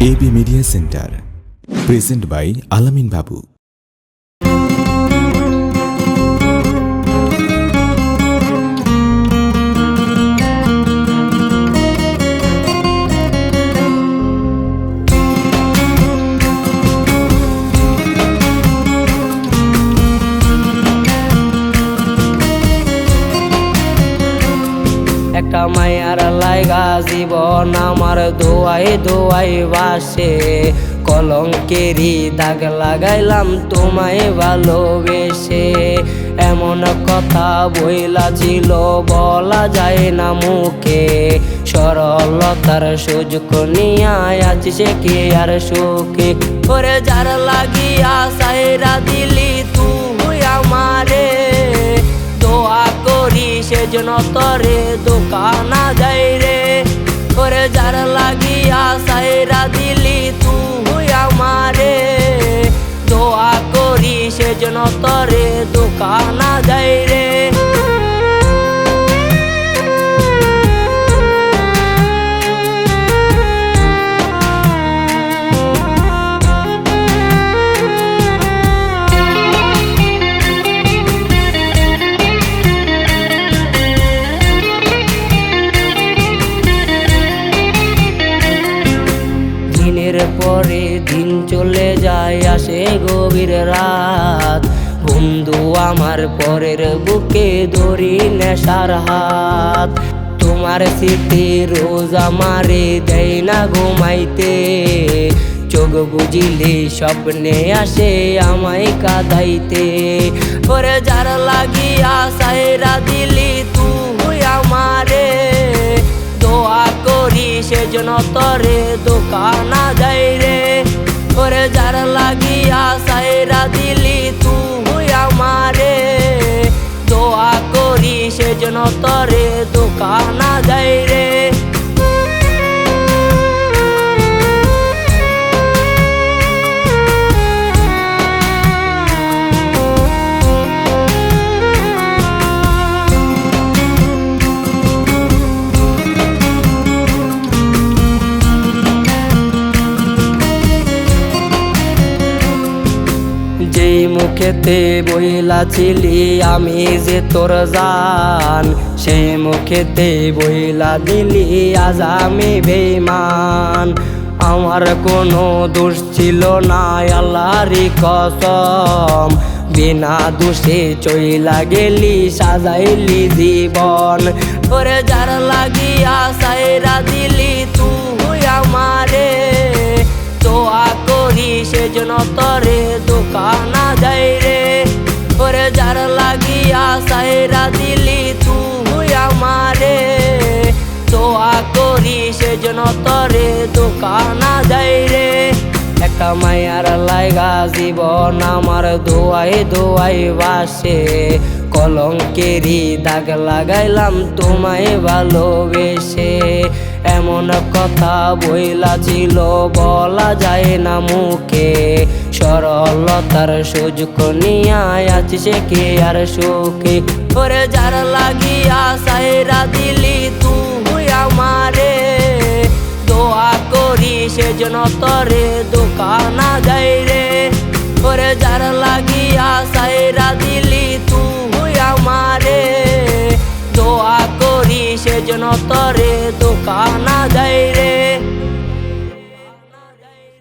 AB media centre present by Alamin Babu. লাইগা জীবন আমার দোয়াই দোয়াই বাসে কলঙ্কেরই দাগ লাগাইলাম তোমায় ভালোবেসে। এমন কথা বইলা ছিল, বলা যায় না মুখে। সরলতার সুযোগ নিয়ে আছি সে কি আর সুখে? করে যার লাগিয়া সাইরা দিলি তুই আমারে। দোয়া করি সেজন্য তরে করে যার লাগিয়া সাইরা দিলি তুই আমারে। দোয়া করি সেজন্য তরে দোকানা যাই দিনের পরে দিন চলে যায়, আসে গভীর রাত। বন্ধু আমার পরের বুকে ধরি নেশার হাত। তোমার স্মৃতি রোজ আমারে দেয় না ঘুমাইতে। চোখ বুঝিলে স্বপ্নে আসে আমায় কাদাইতে। পরে যার লাগিয়া সাইরা দিলি করি জন তরে দোকানা যাই রে? ওরে যার লাগিয়া সাইরা দিলি তুই আমারে। যেই মুখেতে বইলা ছিলি আমি যে তোর জান, সে মুখেতে বইলা দিলি আজ আমি বেমান আমার কোনো দোষ ছিল না, আল্লাহরই কসম। বিনা দোষে চইলা গেলি, সাজাইলি জীবন। ওরে যার লাগিয়া সাইরা দিলি, তুই আমারে তো করি সেজন্য তরে সাইরা দিলি তুই আমারে। দোয়া করি সেজন্য তরে দোকানা যাই রে। একটা মায়ার লাইগা জীবন আমার দোয়াই দোয়াই বাসে কলঙ্কেরই দাগ লাগাইলাম তোমায় ভালোবেসে। এমন কথা বইলা ছিল, বলা যায় না মুখে। সরলতার সুযোগ নিয়ে আছি সে কে আর সুখে? করে যার লাগিয়া সাইরা দিলি তুই আমারে। দোয়া করি সেজন্য তরে দোকানা যাই রে। করে যার লাগিয়া সাইরা দিলি তুই আমারে। দোয়া করি সেজন্য তরে